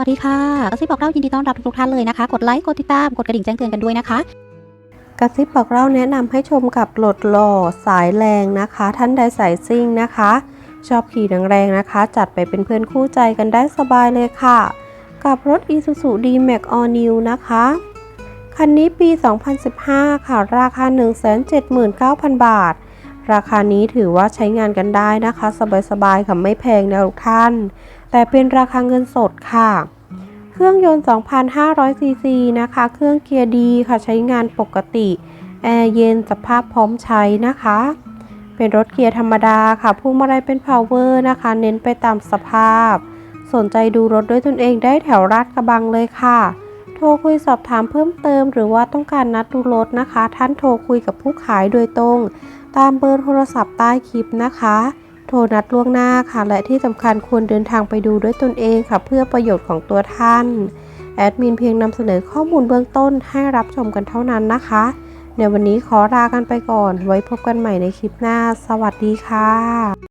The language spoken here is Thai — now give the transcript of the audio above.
วัสดีค่ะกระซิบบอกเล่ายินดีต้อนรับทุกท่านเลยนะคะ กดไลค์ กดติดตาม กดกระดิ่งแจ้งเตือนกันด้วยนะคะกระซิบบอกเล่าแนะนำให้ชมกับโหลดหล่อสายแรงนะคะ ท่านใดสายซิ่งนะคะ ชอบขี่แรงๆนะคะ จัดไปเป็นเพื่อนคู่ใจกันได้สบายเลยค่ะ กับรถ Isuzu D-Max All New นะคะ คันนี้ปี 2015 ค่ะ ราคา 179,000 บาท ราคานี้ถือว่าใช้งานกันได้นะคะ สบายๆค่ะไม่แพงนะทุกท่าน แต่เป็นราคาเงินสดค่ะ เครื่องยนต์ 2,500 ซีซีนะคะ เครื่องเกียร์ดีค่ะใช้งานปกติ แอร์เย็นสภาพพร้อมใช้นะคะ เป็นรถเกียร์ธรรมดาค่ะพวงมาลัยเป็น power นะคะ เน้นไปตามสภาพ สนใจดูรถด้วยตนเองได้แถวราดกระบังเลยค่ะ ทรคุยสอบถามเพิ่มเติม หรือว่าต้องการนัดดูรถนะคะ ท่านโทรคุยกับผู้ขายโดยตรง ตามเบอร์โทรศัพท์ใต้คลิปนะคะ โทรนัดล่วงหน้าค่ะ และที่สำคัญควรเดินทางไปดูด้วยตนเองค่ะ เพื่อประโยชน์ของตัวท่าน แอดมินเพียงนำเสนอข้อมูลเบื้องต้นให้รับชมกันเท่านั้นนะคะ ในวันนี้ขอลากันไปก่อน ไว้พบกันใหม่ในคลิปหน้า สวัสดีค่ะ